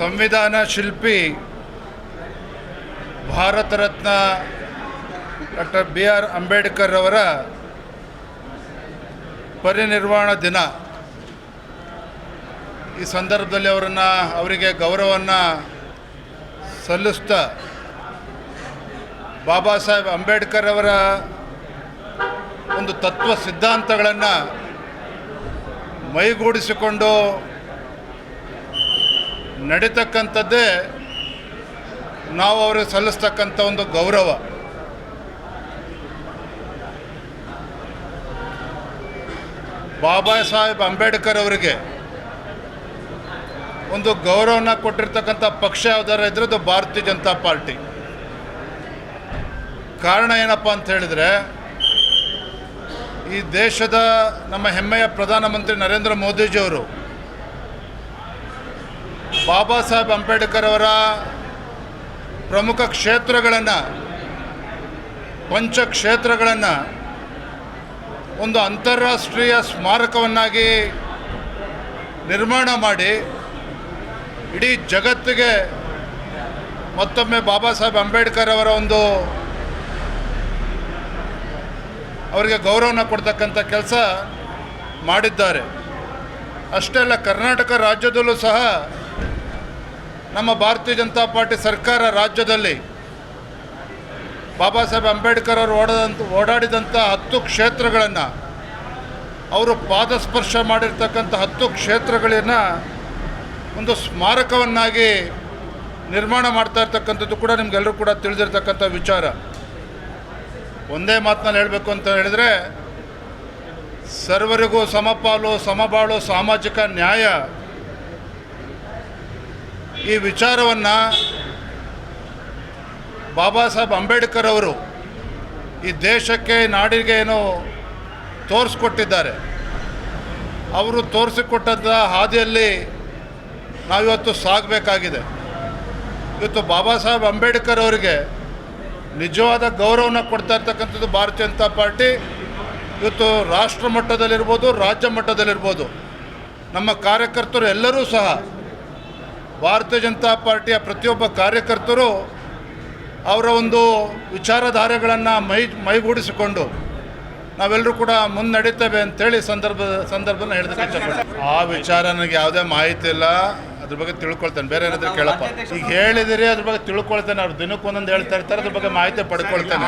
ಸಂವಿಧಾನ ಶಿಲ್ಪಿ, Bharat Ratna doctor B R Ambedkar ಅವರ ಪರಿನಿರ್ವಾಣ ದಿನ. ಈ ಸಂದರ್ಭದಲ್ಲಿ ಅವರನ್ನು, ಅವರಿಗೆ ಗೌರವವನ್ನು ಸಲ್ಲಿಸ್ತಾ ಬಾಬಾ ಸಾಹೇಬ್ ಅಂಬೇಡ್ಕರ್ ಅವರ ಒಂದು ತತ್ವ ಸಿದ್ಧಾಂತಗಳನ್ನು ಮೈಗೂಡಿಸಿಕೊಂಡು ನಡೀತಕ್ಕಂಥದ್ದೇ ನಾವು ಅವ್ರಿಗೆ ಸಲ್ಲಿಸ್ತಕ್ಕಂಥ ಒಂದು ಗೌರವ. ಬಾಬಾ ಸಾಹೇಬ್ ಅಂಬೇಡ್ಕರ್ ಅವರಿಗೆ ಒಂದು ಗೌರವನ ಕೊಟ್ಟಿರ್ತಕ್ಕಂಥ ಪಕ್ಷ ಯಾವ್ದಾರ ಇದ್ರೆ ಅದು ಭಾರತೀಯ ಜನತಾ ಪಾರ್ಟಿ. ಕಾರಣ ಏನಪ್ಪ ಅಂತ ಹೇಳಿದರೆ, ಈ ದೇಶದ ನಮ್ಮ ಹೆಮ್ಮೆಯ ಪ್ರಧಾನಮಂತ್ರಿ ನರೇಂದ್ರ ಮೋದಿಜಿಯವರು ಬಾಬಾ ಸಾಹೇಬ್ ಅಂಬೇಡ್ಕರ್ ಅವರ ಪ್ರಮುಖ ಕ್ಷೇತ್ರಗಳನ್ನು, ಪಂಚಕ್ಷೇತ್ರಗಳನ್ನು ಒಂದು ಅಂತಾರಾಷ್ಟ್ರೀಯ ಸ್ಮಾರಕವನ್ನಾಗಿ ನಿರ್ಮಾಣ ಮಾಡಿ ಇಡೀ ಜಗತ್ತಿಗೆ ಮತ್ತೊಮ್ಮೆ ಬಾಬಾ ಸಾಹೇಬ್ ಅಂಬೇಡ್ಕರ್ ಅವರ ಒಂದು ಅವರಿಗೆ ಗೌರವನ ಕೊಡ್ತಕ್ಕಂಥ ಕೆಲಸ ಮಾಡಿದ್ದಾರೆ. ಅಷ್ಟೇ ಅಲ್ಲ, ಕರ್ನಾಟಕ ರಾಜ್ಯದಲ್ಲೂ ಸಹ ನಮ್ಮ ಭಾರತೀಯ ಜನತಾ ಪಾರ್ಟಿ ಸರ್ಕಾರ ರಾಜ್ಯದಲ್ಲಿ ಬಾಬಾ ಸಾಹೇಬ್ ಅಂಬೇಡ್ಕರ್ ಅವರು ಓಡದಂತ ಓಡಾಡಿದಂಥ ಹತ್ತು ಕ್ಷೇತ್ರಗಳನ್ನು ಅವರು ಪಾದಸ್ಪರ್ಶ ಮಾಡಿರ್ತಕ್ಕಂಥ ಹತ್ತು ಕ್ಷೇತ್ರಗಳನ್ನು ಒಂದು ಸ್ಮಾರಕವನ್ನಾಗಿ ನಿರ್ಮಾಣ ಮಾಡ್ತಾ ಇರ್ತಕ್ಕಂಥದ್ದು ಕೂಡ ನಿಮಗೆಲ್ಲರೂ ಕೂಡ ತಿಳಿದಿರ್ತಕ್ಕಂಥ ವಿಚಾರ. ಒಂದೇ ಮಾತಿನಲ್ಲಿ ಹೇಳಬೇಕು ಅಂತ ಹೇಳಿದರೆ, ಸರ್ವರಿಗೂ ಸಮಪಾಲು, ಸಮಬಾಳು, ಸಾಮಾಜಿಕ ನ್ಯಾಯ ಈ ವಿಚಾರವನ್ನು ಬಾಬಾ ಸಾಹೇಬ್ ಅಂಬೇಡ್ಕರ್ ಅವರು ಈ ದೇಶಕ್ಕೆ, ನಾಡಿಗೆ ಏನು ತೋರಿಸ್ಕೊಟ್ಟಿದ್ದಾರೆ. ಅವರು ತೋರಿಸಿಕೊಟ್ಟಂಥ ಹಾದಿಯಲ್ಲಿ ನಾವಿವತ್ತು ಸಾಗಬೇಕಾಗಿದೆ. ಇವತ್ತು ಬಾಬಾ ಸಾಹೇಬ್ ಅಂಬೇಡ್ಕರ್ ಅವರಿಗೆ ನಿಜವಾದ ಗೌರವನ ಕೊಡ್ತಾ ಇರ್ತಕ್ಕಂಥದ್ದು ಭಾರತೀಯ ಜನತಾ ಪಾರ್ಟಿ, ಇವತ್ತು ರಾಷ್ಟ್ರ ಮಟ್ಟದಲ್ಲಿರ್ಬೋದು, ರಾಜ್ಯ ಮಟ್ಟದಲ್ಲಿರ್ಬೋದು. ನಮ್ಮ ಕಾರ್ಯಕರ್ತರು ಎಲ್ಲರೂ ಸಹ ಭಾರತೀಯ ಜನತಾ ಪಾರ್ಟಿಯ ಪ್ರತಿಯೊಬ್ಬ ಕಾರ್ಯಕರ್ತರು ಅವರ ಒಂದು ವಿಚಾರಧಾರೆಗಳನ್ನು ಮೈ ಮೈಗೂಡಿಸಿಕೊಂಡು ನಾವೆಲ್ಲರೂ ಕೂಡ ಮುನ್ನಡೀತೇವೆ ಅಂತೇಳಿ ಸಂದರ್ಭ ಸಂದರ್ಭನ ಹೇಳಿದ್ರೆ ಆ ವಿಚಾರ ನನಗೆ ಯಾವುದೇ ಮಾಹಿತಿ ಇಲ್ಲ. ಅದ್ರ ಬಗ್ಗೆ ತಿಳ್ಕೊಳ್ತೇನೆ. ಬೇರೆ ಏನಾದರೂ ಕೇಳಪ್ಪ. ಈಗ ಹೇಳಿದಿರಿ, ಅದ್ರ ಬಗ್ಗೆ ತಿಳ್ಕೊಳ್ತೇನೆ. ಅವ್ರು ದಿನಕ್ಕೆ ಒಂದೊಂದು ಹೇಳ್ತಾ ಇರ್ತಾರೆ, ಅದ್ರ ಬಗ್ಗೆ ಮಾಹಿತಿ ಪಡ್ಕೊಳ್ತೇನೆ.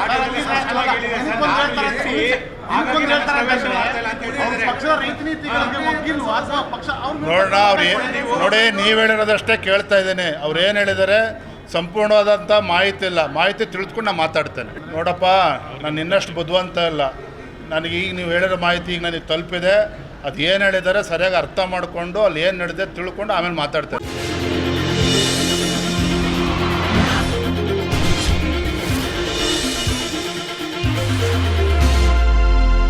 ಪಕ್ಷದ ರೀತಿ ನೀತಿಗಳಿಗೆ ಒಗ್ಗಿಲ್ವಾ? ಅಥವಾ ಪಕ್ಷ ಅವ್ರ ನೋಡೋಣ ಅವ್ರು ನೋಡಿ ನೀವು ಹೇಳಿರೋದಷ್ಟೇ ಕೇಳ್ತಾ ಇದ್ದೀನಿ. ಅವ್ರು ಏನು ಹೇಳಿದ್ದಾರೆ ಸಂಪೂರ್ಣವಾದಂಥ ಮಾಹಿತಿ ಇಲ್ಲ. ಮಾಹಿತಿ ತಿಳಿದುಕೊಂಡು ನಾನು ಮಾತಾಡ್ತೇನೆ. ನೋಡಪ್ಪ ನಾನು ಇನ್ನಷ್ಟು ಬುದ್ಧಿವಂತ ಇಲ್ಲ. ನನಗೆ ಈಗ ನೀವು ಹೇಳಿರೋ ಮಾಹಿತಿ ಈಗ ನನಗೆ ತಲುಪಿದೆ. ಅದು ಏನು ಹೇಳಿದ್ದಾರೆ ಸರಿಯಾಗಿ ಅರ್ಥ ಮಾಡಿಕೊಂಡು ಅಲ್ಲಿ ಏನು ನಡೆದಿದೆ ತಿಳ್ಕೊಂಡು ಆಮೇಲೆ ಮಾತಾಡ್ತೇನೆ.